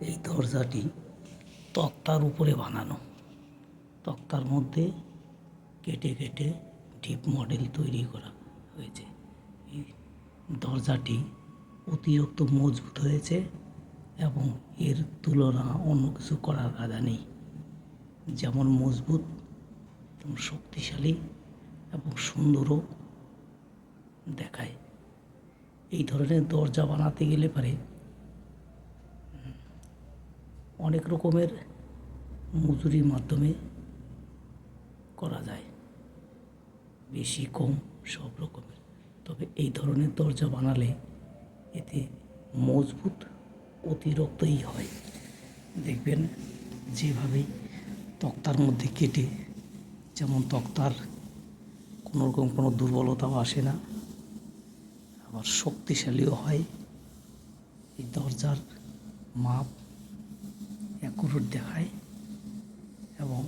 এই দরজাটি তক্তার উপরে বানানো। তক্তার মধ্যে কেটে কেটে ডিপ মডেল তৈরি করা হয়েছে। এই দরজাটি অতিরিক্ত মজবুত হয়েছে এবং এর তুলনা অন্য কিছু করার কাজা নেই। যেমন মজবুত শক্তিশালী এবং সুন্দরও দেখায়। এই ধরনের দরজা বানাতে গেলে পারে অনেক রকমের মজুরির মাধ্যমে করা যায়। বেশি, কম, সব রকমের। তবে এই ধরনের দরজা বানালে এতে মজবুত অতিরিক্তই হয়। দেখবেন যেভাবে তক্তার মধ্যে কেটে, যেমন তক্তার কোনো রকম কোনো দুর্বলতাও আসে না, আবার শক্তিশালীও হয়। এই দরজার মাপ অ্যাকুরেট দেখায় এবং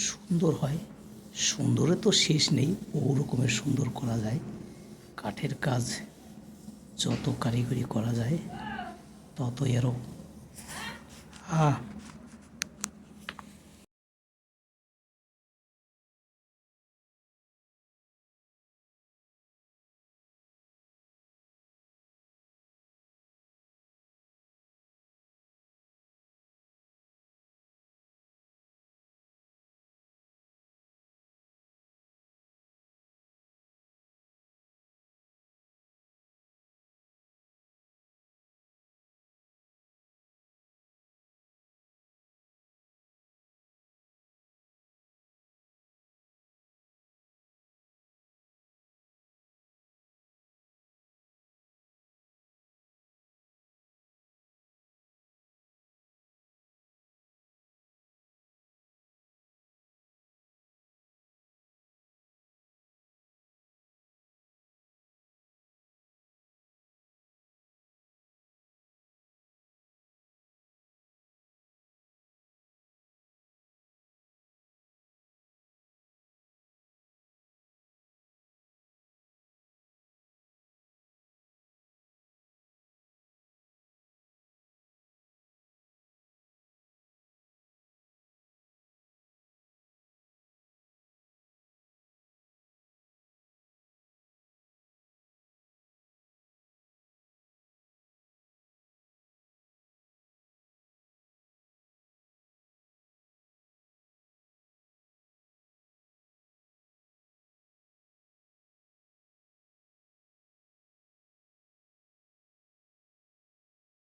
সুন্দর হয়। সুন্দরে তো শেষ নেই বহু রকমের সুন্দর করা যায়। কাঠের কাজ যত কারিগরি করা যায় তত এরও আহ!